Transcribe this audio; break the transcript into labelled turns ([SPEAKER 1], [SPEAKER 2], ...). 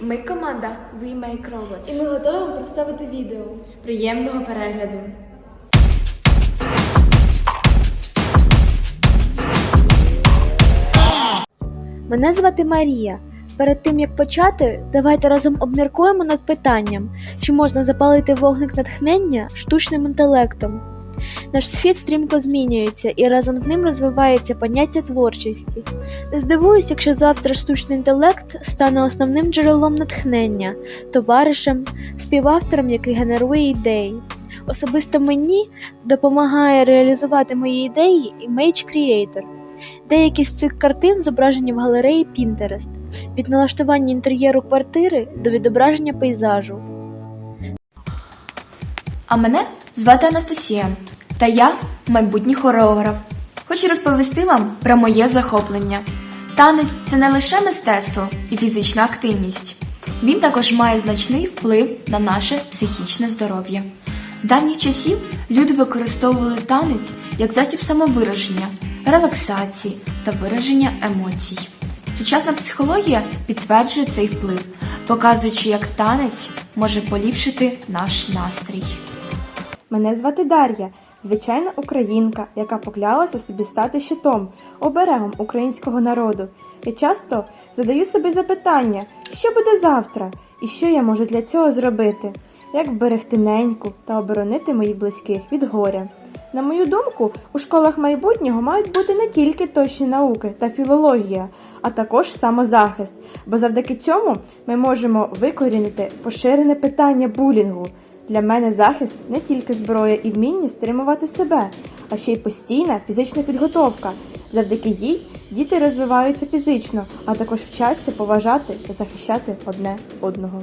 [SPEAKER 1] Ми команда We Make Robots.
[SPEAKER 2] І ми готові вам представити відео.
[SPEAKER 3] Приємного перегляду!
[SPEAKER 4] Мене звати Марія. Перед тим як почати, давайте разом обміркуємо над питанням, чи можна запалити вогник натхнення штучним інтелектом. Наш світ стрімко змінюється і разом з ним розвивається поняття творчості. Не здивуюсь, якщо завтра штучний інтелект стане основним джерелом натхнення, товаришем, співавтором, який генерує ідеї. Особисто мені допомагає реалізувати мої ідеї Image Creator. Деякі з цих картин зображені в галереї Pinterest від налаштування інтер'єру квартири до відображення пейзажу.
[SPEAKER 1] А мене звати Анастасія, та я майбутній хореограф. Хочу розповісти вам про моє захоплення. Танець це не лише мистецтво і фізична активність. Він також має значний вплив на наше психічне здоров'я. З давніх часів люди використовували танець як засіб самовираження, релаксації та вираження емоцій. Сучасна психологія підтверджує цей вплив, показуючи, як танець може поліпшити наш настрій.
[SPEAKER 3] Мене звати Дар'я, звичайна українка, яка поклялася собі стати щитом, оберегом українського народу. Я часто задаю собі запитання, що буде завтра, і що я можу для цього зробити, як вберегти неньку та оборонити моїх близьких від горя. На мою думку, у школах майбутнього мають бути не тільки точні науки та філологія, а також самозахист, бо завдяки цьому ми можемо викорінити поширене питання булінгу. Для мене захист не тільки зброя і вміння стримувати себе, а ще й постійна фізична підготовка. Завдяки їй діти розвиваються фізично, а також вчаться поважати та захищати одне одного.